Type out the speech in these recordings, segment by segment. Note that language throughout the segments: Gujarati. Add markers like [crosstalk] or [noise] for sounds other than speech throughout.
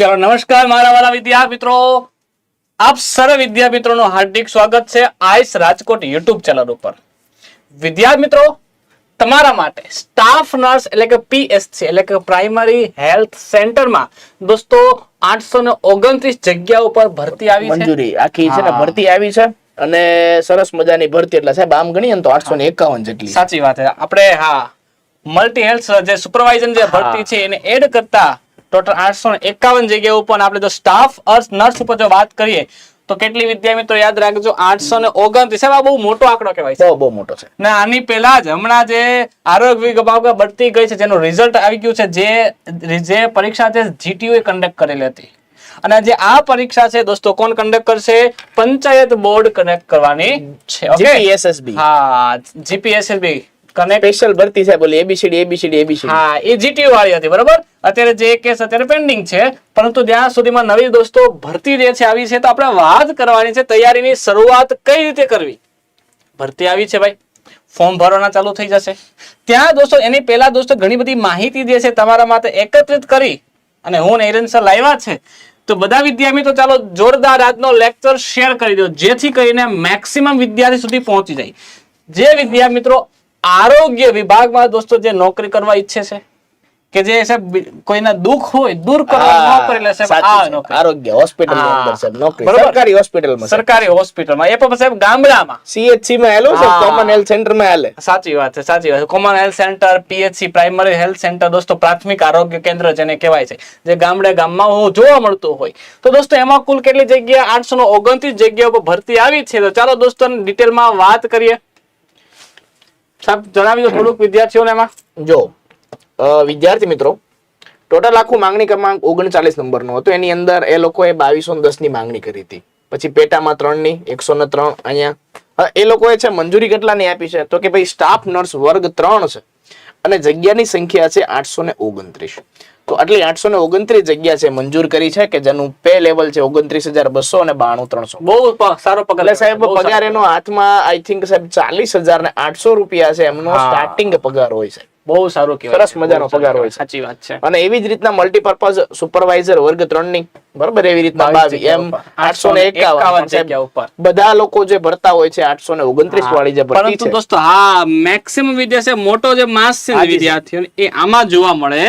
ચલો નમસ્કાર મારા વાલા વિદ્યાર્થી મિત્રો આપ સર્વ વિદ્યાર્થી મિત્રોનું હાર્દિક સ્વાગત છે આઈસ રાજકોટ યુટ્યુબ ચેનલ ઉપર. વિદ્યાર્થી મિત્રો તમારા માટે સ્ટાફ નર્સ એટલે કે પીએસસી એટલે કે પ્રાઇમરી હેલ્થ સેન્ટરમાં દોસ્તો આઠસો ને ઓગણત્રીસ જગ્યા ઉપર ભરતી આવી છે. મંજૂરી. આખી છે ને ભરતી આવી છે અને સરસ મજાની ભરતી એટલે સાહેબ આમ ગણીએ ને તો આઠસો ને એકાવન જેટલી. સાચી વાત છે. આપણે હા મલ્ટી હેલ્થ જે સુપરવાઇઝર જે ભરતી છે એને એડ કરતા ટોટલ આઠસો એકાવન જગ્યા ઉપર આપણે જો સ્ટાફ નર્સ ઉપર જો વાત કરીએ તો કેટલી વિદ્યા મિત્રો યાદ રાખજો આઠસો ને ઓગણત્રીસ. આ બહુ મોટો આંકડો કહેવાય છે. બહુ મોટો છે. ને આની પહેલા જ હમણાં જે આરોગ્ય વિભાગ બઢતી ગઈ છે જેનું રિઝલ્ટ આવી ગયું છે જે જે પરીક્ષા છે જીટીયુ કન્ડક્ટ કરેલી હતી. અને જે આ પરીક્ષા છે દોસ્તો કોણ કન્ડક્ટ કરશે? પંચાયત બોર્ડ કનેક્ટ કરવાની છે ઓકે જીપીએસએસબી હા જીપીએસએલબી કનેક્ટ સ્પેશિયલ ભરતી સાહેબ બોલી એબીસીડી એબીસીડી એબીસીડી હા એ જીટીયુ વાળી હતી બરોબર? અત્યારે જે કેસ અત્યારે પેન્ડિંગ છે પરંતુ જ્યાં સુધીમાં નવી દોસ્તો ભરતી જે છે આવી છે તો આપણે વાત કરવાની છે તૈયારીની શરૂઆત કઈ રીતે કરવી? ભરતી આવી છે ભાઈ. ફોર્મ ભરવાના ચાલુ થઈ જશે. ત્યાં દોસ્તો એની પહેલા દોસ્તો ઘણી બધી માહિતી જે છે તમારા માટે એકત્રિત કરી અને હું ને સર લાવ્યા છે તો બધા વિદ્યાર્થી તો ચાલો જોરદાર આજનો લેક્ચર શેર કરી દો જેથી કરીને મેક્સિમમ વિદ્યાર્થી સુધી પહોંચી જાય. જે વિદ્યાર્થી મિત્રો આરોગ્ય વિભાગમાં દોસ્તો જે નોકરી કરવા ઈચ્છે છે કે જે સાહેબ કોઈના દુઃખ હોય દૂર કરવા આ છે. નોકરી. આરોગ્ય હોસ્પિટલ હા. અંદર સાહેબ નોકરી. સરકારી હોસ્પિટલમાં સરકારી હોસ્પિટલમાં. એ પણ સાહેબ ગામડામાં. સીએચસી માં હેલો છે કોમન હેલ્થ સેન્ટરમાં હેલે સાચી વાત છે સાચી વાત common health centre PHC primary health centre દોસ્તો પ્રાથમિક આરોગ્ય કેન્દ્ર જેને કહેવાય છે જે ગામડે ગામમાં જોવા મળતું હોય. તો દોસ્તો એમાં કુલ કેટલી જગ્યા આઠસો ઓગણત્રીસ જગ્યા પર ભરતી આવી છે. તો ચાલો દોસ્તો ડિટેલમાં વાત કરીએ. સાહેબ, જણાવી દો થોડુંક વિદ્યાર્થીઓને એમાં. જો વિદ્યાર્થી મિત્રો, ટોટલ આખું માંગણી ક્રમાંક ઓગણચાલીસ નંબરનો હતો. એની અંદર એ લોકોએ બાવીસો દસની માંગણી કરી હતી. પછી પેટામાં ત્રણની, એકસો ને ત્રણ અહીંયા. એ લોકોએ છે મંજૂરી કેટલાની આપી છે? તો કે ભાઈ સ્ટાફ નર્સ વર્ગ ત્રણ છે. અને જગ્યાની સંખ્યા છે આઠસો ને ઓગણત્રીસ. તો આટલી આઠસો ને ઓગણત્રીસ જગ્યા છે મંજૂર કરી છે કે જેનું પે લેવલ છે ઓગણત્રીસ હજાર બસો અને બાણું ત્રણસો. બહુ સારો પગાર એટલે સાહેબ પગાર. એનો હાથમાં આઈ થિંક સાહેબ ચાલીસ હજાર ને આઠસો રૂપિયા છે એમનો સ્ટાર્ટિંગ પગાર હોય છે. બહુ સારો કહેવાય સરસ મજાનો પગાર હોય સાચી વાત છે. અને એવી જ રીતના મલ્ટીપર્પઝ સુપરવાઇઝર વર્ગ ત્રણની બરોબર એવી રીતના બાવીસ બાવી એમ જગ્યા ઉપર. આઠસો ને જગ્યા ઉપર. બધા લોકો જે ભરતા હોય છે આઠસો ને ઓગણત્રીસ વાળી જે ભરતી પરંતુ છે. દોસ્તો હા મેક્સિમમ વિદ્યાર્થી મોટો જે માસ છે વિદ્યાર્થીઓ એ આમાં જોવા મળે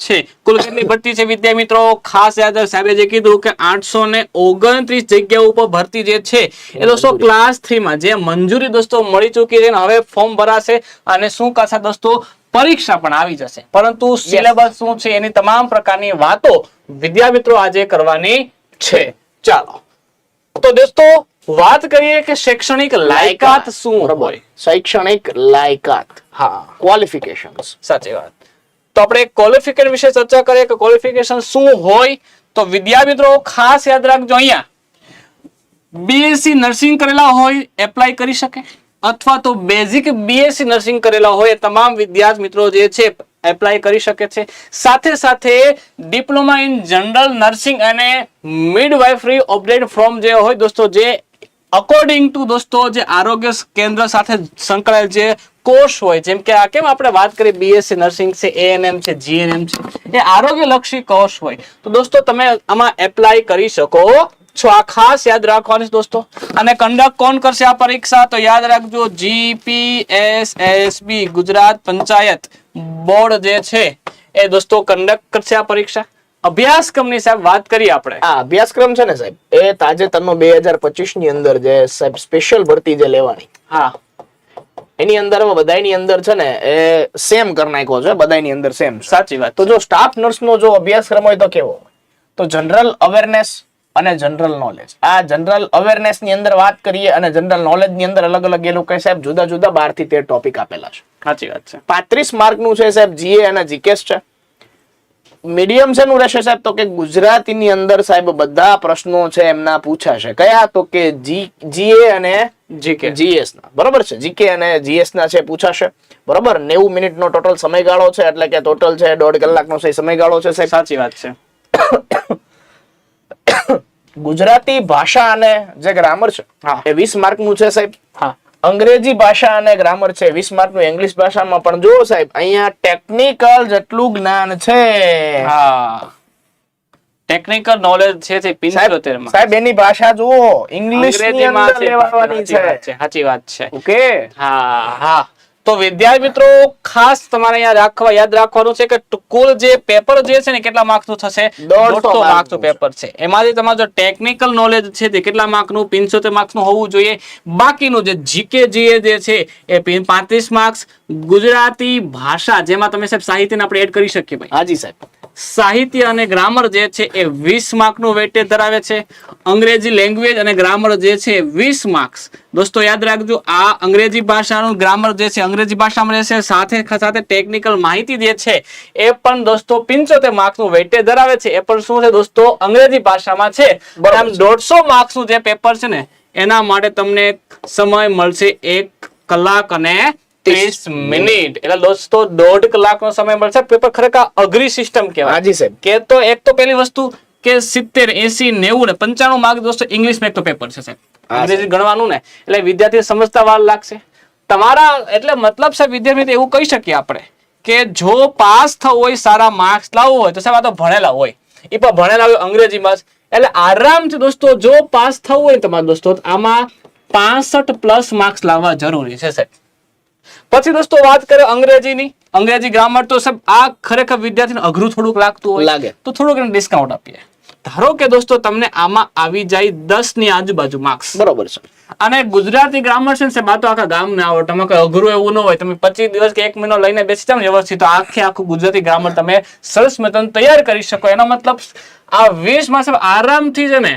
છે. કુલ કેટલી ભરતી છે વિદ્યા મિત્રો? ખાસ યાદ સાહેબે જે કીધું કે આઠસો ને ઓગણત્રીસ જગ્યા ઉપર ભરતી જે છે એ દોસ્તો ક્લાસ થ્રી માં જે મંજૂરી દોસ્તો મળી ચૂકી છે હવે ફોર્મ ભરાશે અને શું કરશે દોસ્તો પરીક્ષા પણ આવી જશે. પરંતુ સિલેબસ શું છે એની તમામ પ્રકારની વાતો વિદ્યા મિત્રો આજે કરવાની છે. ચાલો. તો દોસ્તો વાત કરીએ કે શૈક્ષણિક લાયકાત શું હોય? શૈક્ષણિક લાયકાત. હા. ક્વોલિફિકેશન સાચી વાત. તો આપણે ક્વોલિફિકેશન વિશે ચર્ચા કરીએ કે ક્વોલિફિકેશન શું હોય? તો વિદ્યા મિત્રો ખાસ યાદ રાખજો અહીંયા. બીએસસી નર્સિંગ કરેલા હોય એપ્લાય કરી શકે. અથવા તો બેઝિક બીએસસી નર્સિંગ કરેલા હોય તમામ વિદ્યાર્થી મિત્રો જે છે એપ્લાય કરી શકે છે. સાથે સાથે ડિપ્લોમા ઇન જનરલ નર્સિંગ અને મિડવાઇફરી ઓપરેટ ફ્રોમ જે હોય, દોસ્તો, જે અકોર્ડિંગ ટુ દોસ્તો, જે આરોગ્ય કેન્દ્ર સાથે સંકળાયેલ જે કોર્સ હોય જેમ કે આ કેમ આપણે વાત કરીએ બીએસસી નર્સિંગ છે એએનએમ છે જીએનએમ છે એ આરોગ્યલક્ષી કોર્સ હોય. તો દોસ્તો તમે આમાં એપ્લાય કરી શકો. છો આ ખાસ યાદ રાખવાની છે દોસ્તો. અને કંડક્ટ કોણ કરશે આ પરીક્ષા? તો યાદ રાખજો જીપીએસએસબી ગુજરાત પંચાયત બોર્ડ જે છે એ દોસ્તો કંડક્ટ કરશે આ પરીક્ષા. અભ્યાસક્રમની સાહેબ વાત કરીએ આપણે. આ અભ્યાસક્રમ છે ને સાહેબ એ તાજેતરનો બે હજાર પચીસની અંદર જે સાહેબ સ્પેશિયલ ભરતી જે લેવાની. હા. એની અંદર બધાની અંદર છે ને એ સેમ કરી નાખ્યો છે બધાની અંદર સેમ સાચી વાત. તો જો સ્ટાફ નર્સ નો જો અભ્યાસક્રમ હોય તો કેવો? તો જનરલ અવેરનેસ અને જનરલ નોલેજ આ જનરલ અવેરનેસની અંદર વાત કરીએ અને જનરલ નોલેજની અંદર અલગ અલગ એ લોકો સાહેબ જુદા જુદા બારથી તેર ટોપિક આપેલા છે. સાચી વાત છે. પાંત્રીસ માર્કનું છે સાહેબ જીએ અને જીકેસ છે. મીડિયમ શેનું રહેશે સાહેબ? તો કે ગુજરાતીની અંદર સાહેબ બધા પ્રશ્નો છે એમના પૂછાશે. કયા? તો કે જી જીએ અને જીકે જીએસ ના. બરોબર છે? જીકે અને જીએસ ના છે પૂછાશે. બરોબર? નેવું મિનિટ નો ટોટલ સમયગાળો છે એટલે કે ટોટલ છે દોઢ કલાકનો છે સમયગાળો છે સાહેબ. સાચી વાત છે. ગુજરાતી ભાષા અને જે ગ્રામર છે હા. એ વીસ માર્કનું છે સાહેબ. હા. અંગ્રેજી ભાષા અને ગ્રામર છે. વીસ માર્કનું ઇંગ્લિશ ભાષામાં પણ જુઓ સાહેબ અહીંયા ટેકનિકલ જેટલું જ્ઞાન છે. હા. ટેકનિકલ નોલેજ છે તે પિંચોતેરમાં સાહેબ એની ભાષા જુઓ. ઇંગ્લિશની અંદર લેવાની છે. સાચી વાત છે. ઓકે? હા હા. તો વિદ્યાર્થી મિત્રો ખાસ તમારે અહીંયા રાખવા યાદ રાખવાનું છે કે કુલ જે પેપર જે છે ને કેટલા માર્કનું થશે? દોઢસો માર્ક્સનું પેપર છે. એમાંથી તમારું જો ટેકનિકલ નોલેજ છે તે કેટલા માર્કનું પિંચોતેર માર્કનું હોવું જોઈએ. બાકીનું જે જીકે જીએ જે છે એ પાંત્રીસ માર્ક્સ ગુજરાતી ભાષા જેમાં તમે સાહેબ સાહિત્યને આપણે એડ કરી શકીએ ભાઈ. હાજી સાહેબ. સાહિત્ય અને ગ્રામર જે છે એ વીસ માર્કનું વેટેજ ધરાવે છે. અંગ્રેજી લેંગ્વેજ અને ગ્રામર જે છે એ વીસ માર્ક્સ. દોસ્તો યાદ રાખજો આ અંગ્રેજી ભાષાનું ગ્રામર જે છે અંગ્રેજી ભાષામાં રહેશે. સાથે સાથે ટેકનિકલ માહિતી જે છે એ પણ દોસ્તો પિંચોતેર માર્ક્સનું વેટેજ ધરાવે છે. એ પણ શું છે દોસ્તો? અંગ્રેજી ભાષામાં છે. આમ દોઢસો માર્ક્સનું જે પેપર છે ને એના માટે તમને સમય મળશે એક કલાક અને ત્રીસ મિનિટ. એટલે દોસ્તો દોઢ કલાકનો સમય મળશે. પેપર ખરેખર અઘરી સિસ્ટમ કહેવાય. હાજી સાહેબ. કે તો એક તો પેલી વસ્તુ કે સિત્તેર એસી નેવું ને પંચાણું માર્ક દોસ્તો ઇંગ્લિશમાં એક તો પેપર છે સાહેબ. અંગ્રેજી ગણવાનું ને. એટલે વિદ્યાર્થી સમજતા વાર લાગશે. તમારા એટલે મતલબ સાહેબ વિદ્યાર્થી એવું કહી શકીએ આપણે કે જો પાસ થવું હોય સારા માર્ક્સ લાવવું હોય તો સાહેબ આ તો ભણેલા હોય. એ પણ ભણેલા હોય અંગ્રેજીમાં. એટલે આરામથી દોસ્તો જો પાસ થવું હોય તમારા દોસ્તો આમાં પાસઠ પ્લસ માર્ક્સ લાવવા જરૂરી છે સાહેબ. પછી દોસ્તો વાત કરે અંગ્રેજીની. અંગ્રેજી ગ્રામર તો સાહેબ આ ખરેખર વિદ્યાર્થીને અઘરું થોડુંક લાગતું હોય લાગે. તો થોડુંક ડિસ્કાઉન્ટ આપીએ. ધારો કે દોસ્તો તમને આમાં આવી જાય દસની આજુબાજુ માર્ક્સ બરોબર છે. અને ગુજરાતી ગ્રામર છે સાહેબ તો આખા ગામ ને આવડે. તમે કઈ અઘરું એવું ન હોય. તમે પચીસ દિવસ કે એક મહિનો લઈને બેસી જાવ ને વ્યવસ્થિત. તો આખે આખું ગુજરાતી ગ્રામર તમે સરસ મતન તૈયાર કરી શકો. એનો મતલબ આ વીસમાં સાહેબ આરામથી છે ને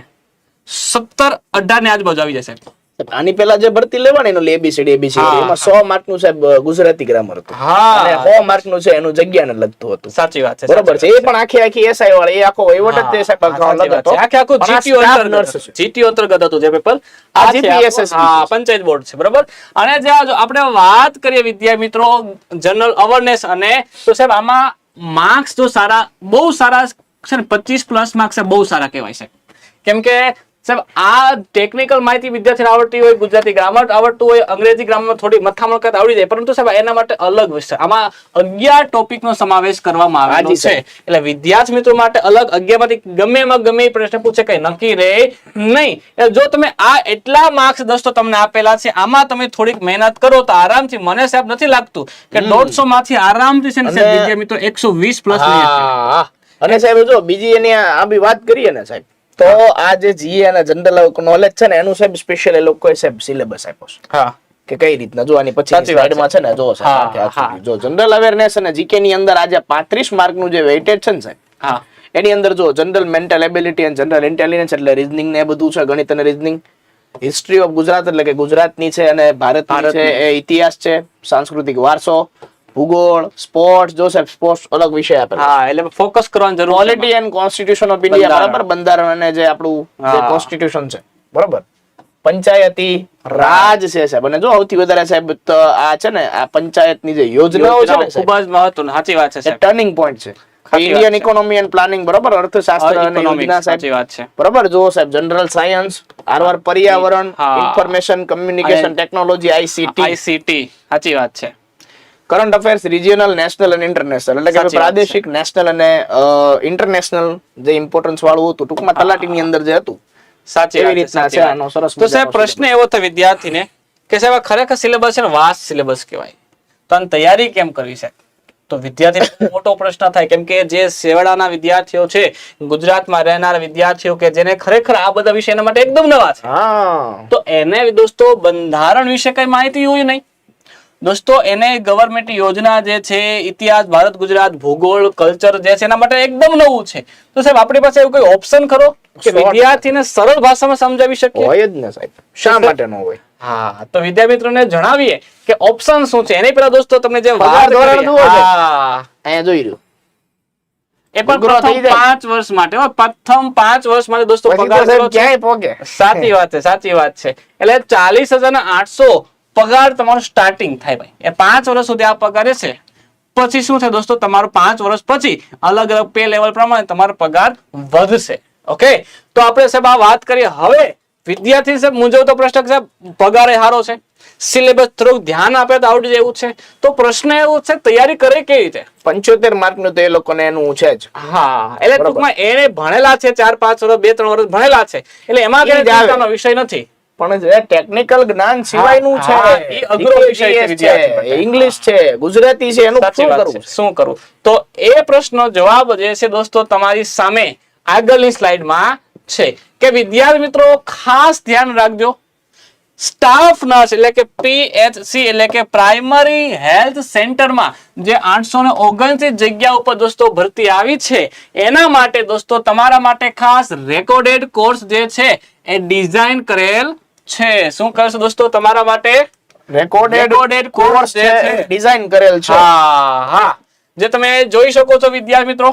સત્તર અઢારની આજુબાજુ આવી જશે સાહેબ, આની પેલા જે ભરતી લેવાની એનું એબીસીડી એબીસીડી એમાં સો માર્કનું સાહેબ ગુજરાતી ગ્રામર હતું. અને સો માર્કનું છે એનું જગ્યાને લગતું હતું. સાચી વાત છે બરોબર છે. એ પણ આખી આખી એસઆઈ વાળા એ આખો વહીવટ જ તે સાહેબ હતો. આખે આખું staff અંતર્ગત. GTO અંતર્ગત હતું જે પેપર આ આખું- હા, પંચાયત બોર્ડ છે બરોબર? અને જો આપણે વાત કરીએ વિદ્યા મિત્રો જનરલ અવેરનેસ અને તો સાહેબ આમાં માર્ક્સ તો સારા બહુ સારા છે ને પચીસ પ્લસ માર્ક્સ બહુ સારા કહેવાય છે. કેમ કે સાહેબ આ ટેકનિકલ માહિતી વિદ્યાર્થીને આવડતી હોય ગુજરાતી ગ્રામર આવડતું હોય અંગ્રેજી ગ્રામર થોડી મથામણ કરતા આવડી જાય પરંતુ સાહેબ એના માટે અલગ વિષય. આમાં અગિયાર ટોપિક નો સમાવેશ કરવામાં આવેલો છે. એટલે વિદ્યાર્થી મિત્રો માટે અલગ અગિયારમાંથી ગમે એમાં ગમે એ પ્રશ્ન પૂછે કઈ નક્કી રહે નહીં. એટલે જો તમે આ એટલા માર્ક્સ દોસ્તો તમને આપેલા છે આમાં તમે થોડીક મહેનત કરો તો આરામથી મને સાહેબ નથી લાગતું કે દોઢસો માંથી આરામથી છે ને વિદ્યાર્થી મિત્રો એકસો વીસ પ્લસ અને સાહેબ જો બીજી એની આ બી વાત કરીએ ને સાહેબ તો આ જે જીએ અને જનરલ નોલેજ છે ને એનું સાહેબ સ્પેશિયલ એ લોકોએ સાહેબ સિલેબસ આપ્યો છે. હા. કે કઈ રીતના જો આની પછી સ્લાઇડમાં છે. ને જો. જો જનરલ અવેરનેસ અને જીકે ની અંદર આજે 35 માર્કનું જે વેઇટેજ છે ને સાહેબ હા. એની અંદર જો જનરલ મેન્ટલ એબિલિટી અને જનરલ ઇન્ટેલિજન્સ એટલે રીઝનિંગ ને બધું છે ગણિત અને રીઝનિંગ હિસ્ટ્રી ઓફ ગુજરાત એટલે કે ગુજરાતની છે અને ભારતની. છે એ ઇતિહાસ છે સાંસ્કૃતિક વારસો. ભૂગોળ સ્પોર્ટ્સ જો સાહેબ સ્પોર્ટ્સ અલગ વિષય આપે હા એટલે ફોકસ કરવાની જરૂર છે polity and constitution of India બરાબર? બંધારણ અને જે આપણું કોન્સ્ટિટ્યુશન છે. બરાબર. પંચાયતી રાજ. છે સાહેબ. અને જો સૌથી વધારે સાહેબ આ છે ને આ પંચાયતની જે યોજનાઓ છે ને ખૂબ જ મહત્વની સાચી વાત છે ટર્નિંગ પોઈન્ટ છે. ઇન્ડિયન ઇકોનોમી એન્ડ પ્લાનિંગ બરાબર? અર્થશાસ્ત્ર અને યોજના સાચી વાત છે. બરાબર? જો સાહેબ જનરલ સાયન્સ આરવાર પર્યાવરણ information communication technology ICT ICT સાચી વાત છે. કરંટ અફેર્સ રિજિયનલ નેશનલ અને ઇન્ટરનેશનલ એટલે કે પ્રાદેશિક નેશનલ અને ઇન્ટરનેશનલ જે ઇમ્પોર્ટન્સ વાળું હતું ટૂંકમાં તલાટીની અંદર જે હતું. સાચી રીતના છે આનો સરસ તો સાહેબ પ્રશ્ન એવો થાય વિદ્યાર્થીને કે સાહેબ આ ખરેખર સિલેબસ છે ને વાસ સિલેબસ કહેવાય. તો આની તૈયારી કેમ કરવી છે તો વિદ્યાર્થી મોટો પ્રશ્ન થાય કેમ કે જે સેવાડાના વિદ્યાર્થીઓ છે ગુજરાતમાં રહેનારા વિદ્યાર્થીઓ કે જેને ખરેખર આ બધા વિષય એના માટે એકદમ નવા છે. તો એને દોસ્તો બંધારણ વિશે કઈ માહિતી હોય નહીં. દોસ્તો એને ગવર્મેન્ટ યોજના જે છે ઇતિહાસ ભારત ગુજરાત ભૂગોળ કલ્ચર જે છે એના માટે એકદમ નવું છે. તો સાહેબ આપણી પાસે એવું કોઈ ઓપ્શન ખરો? કે વિદ્યાર્થીને સરળ ભાષામાં સમજાવી શકીએ? હોય જ ને સાહેબ. શા માટે ન હોય? હા તો વિદ્યાર્થી મિત્રોને જણાવીએ કે ઓપ્શન શું છે? એની પેલા દોસ્તો તમને જે વાત ધોરણ હા. અહીંયા જોઈ રહ્યું એ પણ પ્રથમ પાંચ વર્ષ માટે હો, પ્રથમ પાંચ વર્ષ માટે દોસ્તો પગાર સાચી વાત છે સાચી વાત છે. એટલે ચાલીસ હજાર આઠસો પગાર તમારો સ્ટાર્ટિંગ થાય ભાઈ. એ પાંચ વર્ષ સુધી આ પગાર રહેશે. પછી શું થાય દોસ્તો? તમારો પાંચ વર્ષ પછી અલગ અલગ પે લેવલ પ્રમાણે તમારો પગાર વધશે. ઓકે તો આપણે સાહેબ આ વાત કરીએ. હવે વિદ્યાર્થી સાહેબ મૂંઝવતો પ્રશ્ન કે સાહેબ પગારે સારો છે. સિલેબસ થોડુંક ધ્યાન આપે તો આવડી જાય એવું છે. તો પ્રશ્ન એવું છે તૈયારી કરે કેવી રીતે? પંચોતેર માર્કનું તો એ લોકોને એનું છે જ. હા એટલે ટૂંકમાં એને ભણેલા છે ચાર પાંચ વર્ષ બે ત્રણ વર્ષ ભણેલા છે. એટલે એમાં કઈ વિષય નથી. પણ જે ટેકનિકલ જ્ઞાન સિવાયનું છે એ અઘરો વિષય છે. ઇંગ્લિશ છે ગુજરાતી છે એનું શું કરવું શું કરવું તો એ પ્રશ્નનો જવાબ જે છે દોસ્તો તમારી સામે આગળની સ્લાઇડમાં છે. કે વિદ્યાર્થી મિત્રો ખાસ ધ્યાન રાખજો. સ્ટાફ નર્સ એટલે કે પીએચસી એટલે કે પ્રાઇમરી હેલ્થ સેન્ટરમાં જે આઠસો ને ઓગણત્રીસ જગ્યા ઉપર દોસ્તો ભરતી આવી છે એના માટે દોસ્તો તમારા માટે ખાસ રેકોર્ડેડ કોર્સ જે છે એ ડિઝાઇન કરેલ છે. શું કરશો દોસ્તો? તમારા માટે રેકોર્ડેડ Recorded કોર્સ છે. છે. ડિઝાઇન કરેલ છે. હા હા. જે તમે જોઈ શકો છો વિદ્યાર્થી મિત્રો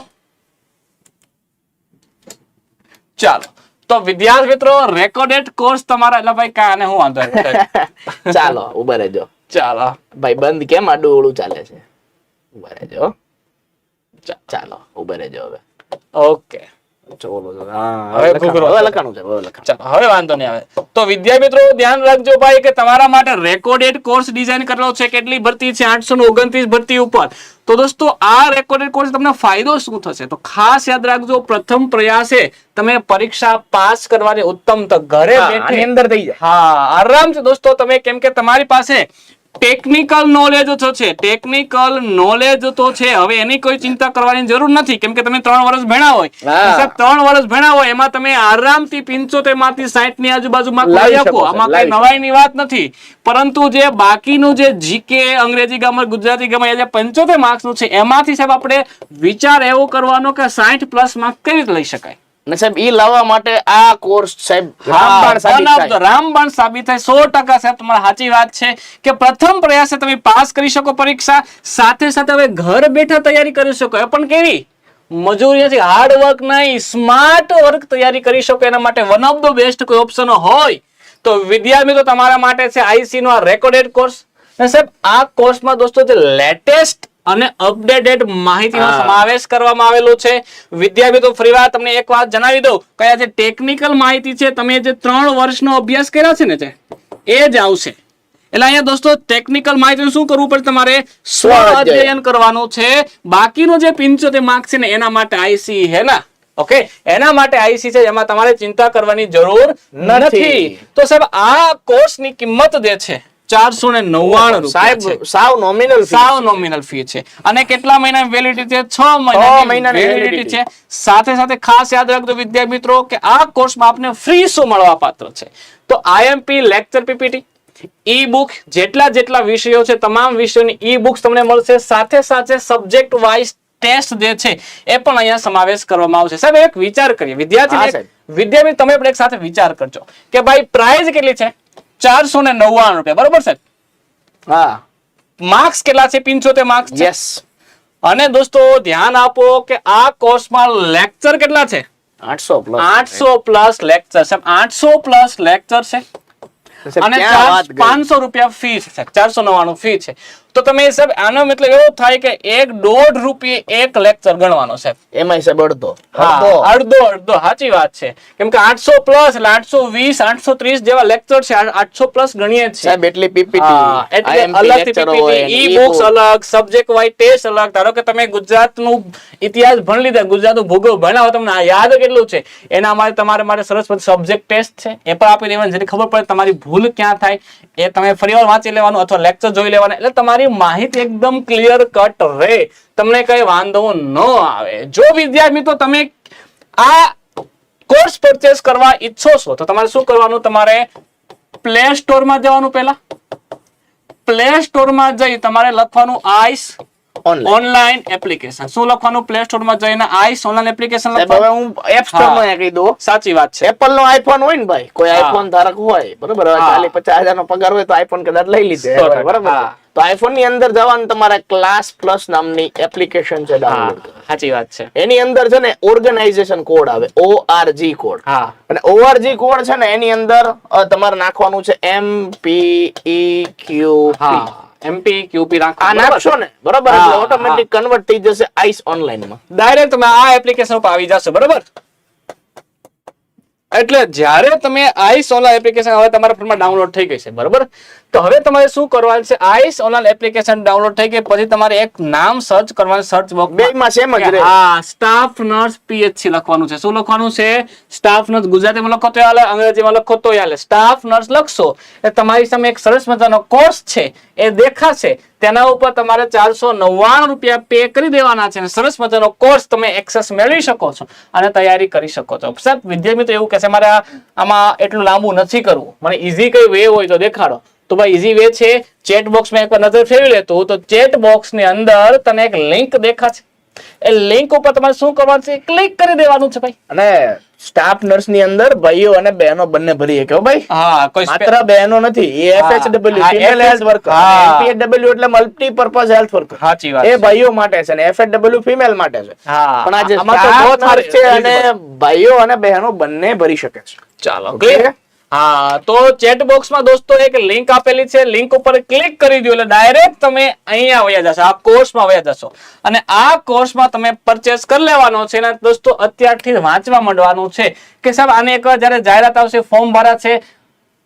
ચાલો. તો વિદ્યાર્થી મિત્રો રેકોર્ડેડ કોર્સ તમારા એટલે ભાઈ કાને હું વાંધો. [laughs] ચાલો. ઊભા રહેજો. ચાલો. ભાઈ બંધ કેમ આડું ઓળું ચાલે છે? ઊભા રહેજો. ચાલો ઊભા રહેજો હવે. ઓકે. હવે હવે ઘૂઘરો. લખાણું હવે લખાણું છે હવે લખાણું. ચાલો હવે વાંધો નહીં આવે. તો વિદ્યાર્થી મિત્રો ધ્યાન રાખજો ભાઈ કે તમારા માટે રેકોર્ડેડ કોર્સ ડિઝાઇન કરેલો છે કેટલી ભરતી છે? આઠસો ઓગણત્રીસ ભરતી ઉપર. તો દોસ્તો આ રેકોર્ડેડ કોર્સ તમને ફાયદો શું થશે? તો ખાસ યાદ રાખજો પ્રથમ પ્રયાસે તમે પરીક્ષા પાસ કરવાની ઉત્તમ તક. ઘરે બેઠે અંદર થઈ જાય. હા આરામથી દોસ્તો. તમે કેમ કે તમારી પાસે ટેકનિકલ નોલેજ તો છે. ટેકનિકલ નોલેજ તો છે. હવે એની કોઈ ચિંતા કરવાની જરૂર નથી. કેમ કે તમે ત્રણ વર્ષ ભણ્યા હોય. ત્રણ વર્ષ ભણ્યા હોય એમાં તમે આરામથી પિંચોતેરમાંથી સાઈઠની આજુબાજુ માર્ક લાવી શકો આમાં કઈ. નવાઈની વાત નથી. પરંતુ જે બાકીનું જે જીકે અંગ્રેજી ગ્રામર ગુજરાતી ગ્રામર જે પંચોતેર માર્ક્સનું છે એમાંથી સાહેબ આપણે વિચાર એવો કરવાનો કે સાઠ પ્લસ માર્ક કેવી રીતે લઈ શકાય? ને સાહેબ ઈ લાવવા માટે આ કોર્સ સાહેબ રામબાણ સાબિત one of થાય. the રામબાણ સાબિત થાય. સો ટકા સાહેબ તમારી સાચી વાત છે કે પ્રથમ પ્રયાસે તમે પાસ કરી શકો પરીક્ષા સાથે સાથે હવે ઘર બેઠા તૈયારી કરી શકો. એ પણ કેવી? મજૂરી નથી હાર્ડ વર્ક નહીં સ્માર્ટ વર્ક તૈયારી કરી શકો. એના માટે વન ઓફ ધ બેસ્ટ કોઈ ઓપ્શન હોય તો વિદ્યાર્થી મિત્રો તમારા માટે છે આઈસી નો આ રેકોર્ડેડ કોર્સ ને સાહેબ આ કોર્સમાં દોસ્તો જે લેટેસ્ટ અને અપડેટેડ માહિતીનો સમાવેશ કરવામાં આવેલો છે. વિદ્યાર્થીઓ ફરી વાર તમને એક વાત જણાવી દઉં. કયા જે ટેકનિકલ માહિતી છે તમે જે ત્રણ વર્ષનો અભ્યાસ કર્યા છે ને એ જ આવશે. એટલે અહીંયા દોસ્તો ટેકનિકલ માહિતી શું કરવું પડે તમારે? સ્વ સ્વ-અધ્યયન. કરવાનું છે. બાકીનો જે પિંચોતેર માર્ક છે ને એના માટે આઈસી હે ના? ઓકે એના માટે આઈસી છે એમાં તમારે ચિંતા કરવાની જરૂર નથી. નથી. તો સાહેબ આ કોર્સની કિંમત જે છે ચારસો ને નવ્વાણું સાહેબ સાવ નોમિનલ સાવ નોમિનલ ફી છે. અને કેટલા મહિના વેલિડિટી છે? છ મહિના મહિનાની વેલિડિટી છે. સાથે સાથે ખાસ યાદ રાખજો વિદ્યાર્થી મિત્રો કે આ કોર્સમાં આપને ફ્રી શું મળવા પાત્ર છે? તો IMP lecture PPT E book જેટલા જેટલા વિષયો છે તમામ વિષયોની ઈ બુક્સ તમને મળશે. સાથે સાથે સબ્જેક્ટ વાઇઝ ટેસ્ટ જે છે એ પણ અહીંયા સમાવેશ કરવામાં આવશે. સાહેબ એક વિચાર કરીએ. વિદ્યાર્થી વિદ્યાર્થી તમે પણ એક સાથે વિચાર કરજો કે ભાઈ પ્રાઇઝ કેટલી છે? ચારસો ને નવ્વાણું રૂપિયા. બરોબર સાહેબ હા. માર્ક્સ કેટલા છે? પિંચોતેર માર્ક્સ યસ અને દોસ્તો ધ્યાન આપો કે આ કોર્સમાં લેક્ચર કેટલા છે? આઠસો પ્લસ આઠસો પ્લસ લેક્ચર છે. આઠસો પ્લસ લેક્ચર છે. અને પાંચસો રૂપિયા ફી છે ચારસો નવ્વાણું ફી છે. તો તમે સાહેબ આનો મતલબ એવો થાય કે એક દોઢ રૂપિયે એક લેક્ચર ગણવાનો સાહેબ. એમાં સાહેબ અડધો. હા અડધો. અડધો સાચી વાત છે. કેમ કે આઠસો પ્લસ એટલે આઠસો વીસ આઠસો ત્રીસ જેવા લેક્ચર છે આઠસો પ્લસ ગણીએ છીએ. છે સાહેબ એટલી પીપીટી. એટલે અલગ પીપીટી ઈ બુક્સ અલગ સબ્જેક્ટ વાઇઝ ટેસ્ટ અલગ. ધારો કે તમે ગુજરાતનું ઇતિહાસ ભણી લીધા ગુજરાતનું ભૂગોળ ભણાવો તમને યાદ કેટલું છે? એના માટે તમારે માટે સરસ સબ્જેક્ટ ટેસ્ટ છે. એ પણ આપી દેવાની જેથી ખબર પડે તમારી ભૂલ ક્યાં થાય. એ તમે ફરીવાર વાંચી લેવાનું અથવા લેક્ચર જોઈ લેવાના. એટલે તમારી માહિતી એકદમ ક્લિયર કટ રહે. તમને કઈ વાંધો ન આવે. જો વિદ્યાર્થી મિત્રો તમે આ કોર્સ પરચેસ કરવા ઈચ્છો છો તો તમારે શું કરવાનું? તમારે પ્લે સ્ટોરમાં જવાનું પહેલા. પ્લે સ્ટોરમાં જઈ તમારે લખવાનું આઈસ ઓનલાઈન એપ્લિકેશન શું લખવાનું? પ્લે સ્ટોરમાં જઈને આઈસ ઓનલાઈન એપ્લિકેશન હવે હું એપ સ્ટોરમાં કહી દઉં. સાચી વાત છે. એપલ નો આઈફોન હોય ને ભાઈ કોઈ આઈફોન ધારક હોય બરોબર. ચાલીસ પચાસ હજાર નો પગાર હોય તો આઈફોન કદાચ લઈ લીધે. બરોબર. તો આઈફોનની અંદર જવાનું તમારે ક્લાસ પ્લસ નામની એપ્લિકેશન છે ડાઉનલોડ સાચી વાત છે. એની અંદર છે ને ઓર્ગેનાઇઝેશન કોડ આવે ઓઆરજી કોડ હા. અને ઓઆરજી કોડ છે ને એની અંદર તમારે નાખવાનું છે એમ પી ઈ ક્યુ હા એમપી ક્યુપી આ નાખશો ને? બરોબર એટલે ઓટોમેટિક કન્વર્ટ થઈ જશે આઈસ ઓનલાઈનમાં. ડાયરેક્ટ તમે આ એપ્લિકેશન ઉપર આવી જશો બરોબર? એટલે જ્યારે તમે આઈસ ઓનલાઈન એપ્લિકેશન હવે તમારા ફોનમાં ડાઉનલોડ થઈ ગઈ છે બરોબર? તો હવે તમારે શું કરવાનું છે? આઈસ ઓનલાઈન એપ્લિકેશન ડાઉનલોડ થઈ ગઈ પછી તમારે એક નામ સર્ચ કરવાનું સર્ચ બોક્સ બેયમાં same જ રહે. હા સ્ટાફ નર્સ પીએચસી લખવાનું છે. શું લખવાનું છે? સ્ટાફ નર્સ ગુજરાતીમાં લખો તો હાલે અંગ્રેજીમાં લખો તો હાલે. સ્ટાફ નર્સ લખશો એ તમારી સામે એક સરસ મજાનો કોર્સ છે. એ દેખાશે. તેના ઉપર તમારે ચારસો નવ્વાણું રૂપિયા પે કરી દેવાના છે અને સરસ મજાનો કોર્સ તમે એક્સેસ મેળવી શકો છો અને તૈયારી કરી શકો છો. સાહેબ, વિદ્યાર્થી મિત્રો એવું કહેશે મારે આમાં એટલું લાંબુ નથી કરવું. મને ઇઝી કઈ વે હોય તો દેખાડો. તો ભાઈ ઇઝી વે છે. ચેટ બોક્સમાં એક નજર ફેરવી લેતો. તો ચેટ બોક્સની અંદર તને એક લિંક દેખાશે. એ લિંક ઉપર તમારે શું કરવાનું છે ક્લિક કરી દેવાનું છે ભાઈ. અને સ્ટાફ નર્સની અંદર ભાઈઓ અને બહેનો બંને ભરી શકે ભાઈ. હા કોઈ માત્ર બહેનો નથી એ હા, FHW હા, ફિમેલ હેલ્થ વર્કર. MPHW એટલે મલ્ટી પર્પઝ હેલ્થ વર્કર સાચી વાત એ ભાઈઓ માટે છે અને FHW ફિમેલ માટે છે. હા. પણ આ જે સ્ટાફ છે અને ભાઈઓ અને બહેનો બંને ભરી શકે છે. ચાલો Okay. હા તો ચેટ બોક્સમાં દોસ્તો એક લિંક આપેલી છે. લિંક ઉપર ક્લિક કરી દો એટલે ડાયરેક્ટ તમે અહીંયા વયા જશો. આ કોર્સમાં વયા જશો. અને આ કોર્સમાં તમે પરચેસ કરી લેવાનો છે અને દોસ્તો અત્યારથી વાંચવા માંડવાનું છે. કે સાહેબ આને એક જયારે જ્યારે જાહેરાત આવશે ફોર્મ ભરા છે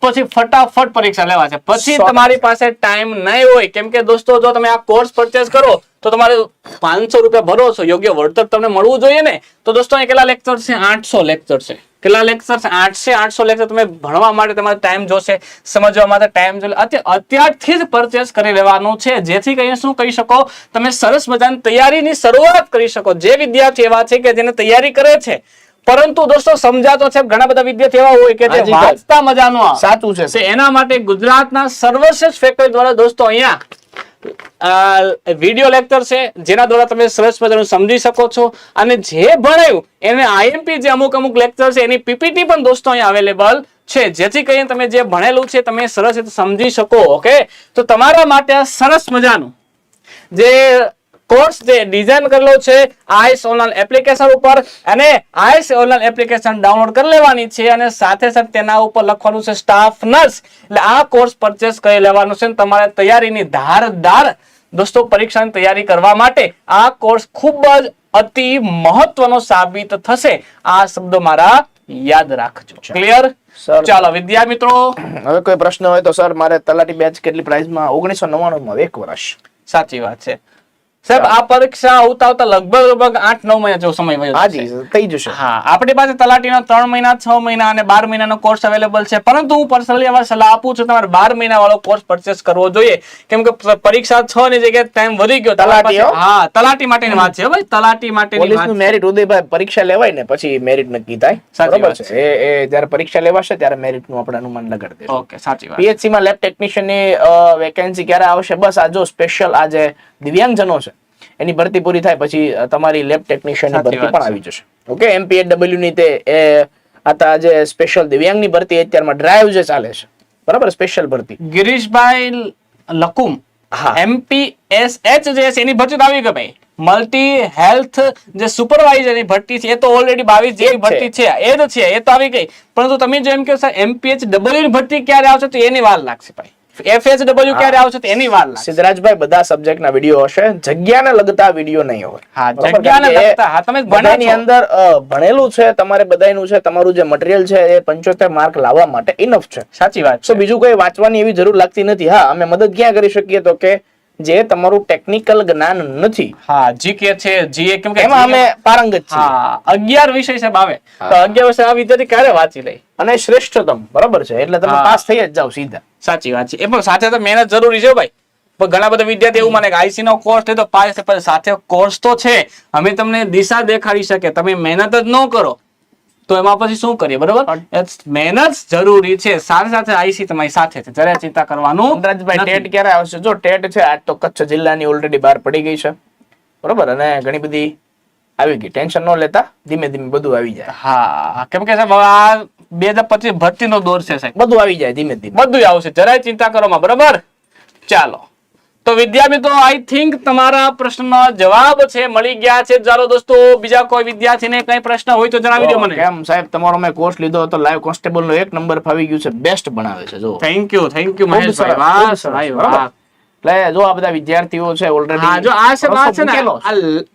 પછી ફટાફટ પરીક્ષા લેવા છે. પછી તમારી પાસે ટાઈમ નહીં હોય. કેમ કે દોસ્તો જો તમે આ કોર્સ પરચેસ કરો તો તમારે પાંચસો રૂપિયા ભરો છો. યોગ્ય વળતર તમને મળવું જોઈએ ને. તો દોસ્તો અહીં કેટલા લેક્ચર છે? આઠસો લેક્ચર છે. કેટલા લેક્ચર આઠસે આઠસો લેક્ચર તમે ભણવા માટે તમારે ટાઈમ જોશે સમજવા માટે ટાઈમ જોશે. અત્યારથી જ પરચેસ કરી લેવાનું છે. જેથી કરીને શું કહી શકો? તમે સરસ મજાની તૈયારીની શરૂઆત કરી શકો. જે વિદ્યાર્થી એવા છે કે જેને તૈયારી કરે છે. પરંતુ દોસ્તો સમજાતો છે ઘણા બધા વિદ્યાર્થી એવા હોય કે જે વાંચતા મજાનો સાચું છે. એના માટે ગુજરાતના સર્વશ્રેષ્ઠ ફેકલ્ટી દ્વારા દોસ્તો અહીંયા વીડિયો લેક્ચર છે, જેના દ્વારા તમે સરસ મજાનું સમજી શકો છો. અને જે ભણાયું, એને આઈએમપી જે અમુક અમુક લેક્ચર છે, એની પીપીટી પણ દોસ્તો અહીંયા અવેલેબલ છે. જેથી કરીને તમે જે ભણેલું છે, તમે સરસ રીતે સમજી શકો ઓકે તો તમારા માટે સરસ મજાનું જે કોર્સ જે ડિઝાઇન કરેલો છે આઈસ ઓનલાઈન એપ્લિકેશન ઉપર. અને આઈસ ઓનલાઈન એપ્લિકેશન ડાઉનલોડ કરી લેવાની છે અને સાથે સાથે તેના ઉપર લખવાનું છે સ્ટાફ નર્સ એટલે આ કોર્સ પરચેસ કરી લેવાનું છે તમારે તૈયારીની ધારદાર દોસ્તો પરીક્ષાની તૈયારી કરવા માટે આ કોર્સ ખૂબ જ અતિ મહત્વનો સાબિત થશે. આ શબ્દો મારા યાદ રાખજો. ક્લિયર ચાલો વિદ્યા મિત્રો. હવે કોઈ પ્રશ્ન હોય તો સર મારે તલાટી બેચ કેટલી પ્રાઇસમાં ઓગણીસો નવ્વાણું માં એક વર્ષ. સાચી વાત છે. સાહેબ આ પરીક્ષા આવતા આવતા લગભગ લગભગ આઠ નવ મહિના જેવો સમય વયો હાજી થઈ જશે. હા આપણી પાસે તલાટીનો ત્રણ મહિના છ મહિના અને બાર મહિનાનો કોર્સ અવેલેબલ છે. પરંતુ હું પર્સનલી અમારે સલાહ આપું છું તમારે બાર મહિના વાળો કોર્સ પરચેસ કરવો જોઈએ. કેમ કે પરીક્ષા છ ની જગ્યાએ ટાઈમ વધી ગયો તલાટી, હા તલાટી માટેની વાત છે ભાઈ. તલાટી માટેની વાત મેરિટ ઉદયભાઈ પરીક્ષા લેવાય ને પછી મેરિટ નક્કી થાય. સાચી બરોબર છે? એ એ જ્યારે પરીક્ષા લેવાશે ત્યારે મેરિટનું આપણે અનુમાન લગાડી દે ઓકે સાચી વાત પીએચસી માં લેબ ટેકનિશિયનની વેકેન્સી ક્યારે આવશે? બસ આ જો સ્પેશિયલ આજે દિવ્યાંગજનો છે. એની ભરતી પૂરી થાય પછી તમારી લેબ ટેકનિશિયનની ભરતી પણ આવી જશે. ઓકે એમપીએડબલ્યુ ની તે એ આ જે સ્પેશિયલ દિવ્યાંગની ભરતી અત્યારમાં ડ્રાઈવ જે ચાલે છે. બરાબર? સ્પેશિયલ ભરતી. ગિરીશભાઈ લકુમ હા. એમપીએસએચ જે છે એની ભરતી તો આવી ગઈ ભાઈ. મલ્ટી હેલ્થ જે સુપરવાઇઝરની ભરતી છે એ તો ઓલરેડી બાવીસ જેવી. ભરતી છે. એ જ છે એ તો આવી ગઈ. પરંતુ તમે જેમ કે કહો એમપીએચ ડબલ્યુ ની ભરતી ક્યારે આવશે તો એની વાર લાગશે ભાઈ. એફએચ ડબલ્યુ ક્યારે આવશે તેની વાર સિદ્ધરાજભાઈ બધા સબ્જેક્ટ ના વીડિયો હશે. જગ્યાને લગતા વીડિયો નહીં હોય. હા? જગ્યાને લગતા. હા, તમે બધાની અંદર ભણેલું છે તમારે બધાયનું છે તમારું જે મટીરીયલ છે એ પંચોતેર માર્ક લાવવા માટે ઇનફ છે. સાચી વાત સો બીજું કોઈ વાંચવાની એવી જરૂર લાગતી નથી. હા અમે મદદ ક્યાં કરી શકીએ તો કે જે તમારું ટેકનિકલ જ્ઞાન નથી. હા જીકે છે જીએ કેમ કે એમાં અમે પારંગત છીએ. હા અગિયાર વિષય છે બાવે તો અગિયાર વિષય આ વિદ્યાર્થી ક્યારે વાંચી લે? અને શ્રેષ્ઠતમ બરાબર છે? એટલે તમે પાસ થઈ જ જાવ સીધા. સાચી વાત છે. એ પણ સાથે તો મહેનત જરૂરી છે ભાઈ. પણ ઘણા બધા વિદ્યાર્થી એવું માને કે આઈસી નો કોર્સ છે તો પાસ છે પણ સાથે કોર્સ તો છે. અમે તમને દિશા દેખાડી શકે તમે મહેનત જ ન કરો. તો એમાં પછી શું કરીએ બરોબર? મહેનત જરૂરી છે. સાથે સાથે આઈસી તમારી સાથે છે. જરાય ચિંતા કરવાનું ટેટ ક્યારે આવશે? જો ટેટ છે આજ તો કચ્છ જિલ્લાની ઓલરેડી બહાર પડી ગઈ છે. બરોબર? અને ઘણી બધી આવી ગઈ. ટેન્શન ન લેતા ધીમે ધીમે બધું આવી જાય. હા કેમ કે સાહેબ આ બે હજાર પચીસ ભરતીનો દોર છે સાહેબ. બધું આવી જાય ધીમે ધીમે. બધું આવશે. જરાય ચિંતા કરો બરોબર બરાબર? ચાલો. તો વિદ્યા મિત્રો આઈ થિંક તમારા પ્રશ્નનો જવાબ છે મળી ગયા છે. ચાલો દોસ્તો બીજા કોઈ વિદ્યાર્થીને કઈ પ્રશ્ન હોય તો જણાવી દો મને. કેમ સાહેબ તમારો મેં કોર્સ લીધો હતો લાઈવ કોન્સ્ટેબલ નો એક નંબર ફાવી ગયું છે બેસ્ટ બનાવે છે જો. થેન્ક યુ થેન્ક યુ મહેશભાઈ. વાહ ભાઈ વાહ. એટલે જો આ બધા વિદ્યાર્થીઓ છે ઓલરેડી હા જો આ છે વાત છે ને આ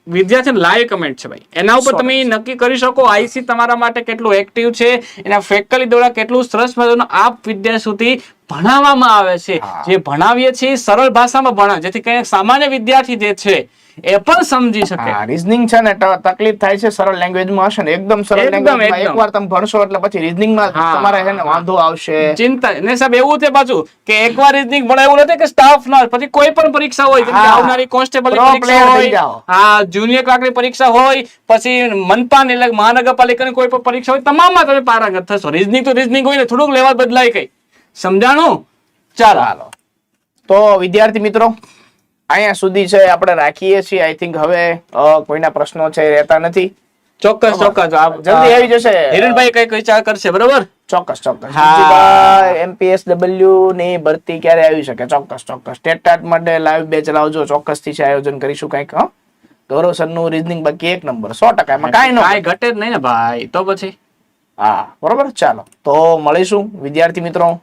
વિદ્યાર્થી લાઈવ કમેન્ટ છે ભાઈ. એના ઉપર તમે નક્કી કરી શકો આઈસી તમારા માટે કેટલું એક્ટિવ છે એના ફેકલ્ટી દ્વારા કેટલું સરસ મજાનું આપ વિદ્યા સુધી ભણાવવામાં આવે છે. જે ભણાવીએ છીએ સરળ ભાષામાં ભણાવે જેથી કરીને સામાન્ય વિદ્યાર્થી જે છે એ પણ સમજી શકે. રીઝનિંગ છે ને તકલીફ થાય છે સરળ લેંગ્વેજમાં હશે ને એકદમ સરળ લેંગ્વેજમાં એકવાર તમે ભણશો એટલે પછી રીઝનિંગમાં. તમારે છે ને વાંધો આવશે. ચિંતા ને સાહેબ એવું છે પાછું કે એકવાર રીઝનિંગ ભણાય એવું નથી કે સ્ટાફ ના પછી કોઈ પણ પરીક્ષા હોય જેમ કે આવનારી કોન્સ્ટેબલ પરીક્ષા હોય હા જુનિયર ક્લાર્કની પરીક્ષા હોય પછી મનપાન એટલે મહાનગરપાલિકાની કોઈ પણ પરીક્ષા હોય તમામમાં તમે પારંગત થશો. રીઝનિંગ તો રીઝનિંગ હોય ને થોડુંક લેવલ બદલાય કઈ. સમજાણું? ચાલો. ચાલો. તો વિદ્યાર્થી મિત્રો અહીંયા સુધી છે આપણે રાખીએ છીએ. આઈ થિંક હવે કોઈના પ્રશ્નો છે રહેતા નથી. ચોક્કસ ચોક્કસ. જલ્દી આવી જશે. હિરેનભાઈ કંઈક વિચાર કરશે બરોબર? ચોક્કસ ચોક્કસ. એમપીએસ ડબલ્યુ ની ભરતી ક્યારે આવી શકે? ચોક્કસ ચોક્કસ. ટેટ માટે લાઈવ બેચ લાવજો ચોક્કસથી છે આયોજન કરીશું કંઈક હા. ગૌરવ સરનું રીઝનિંગ બાકી એક નંબર સો ટકા એમાં કાંઈ કાંઈ ઘટે જ નહીં ને ભાઈ. તો પછી? હા બરોબર? ચાલો. તો મળીશું. વિદ્યાર્થી મિત્રો.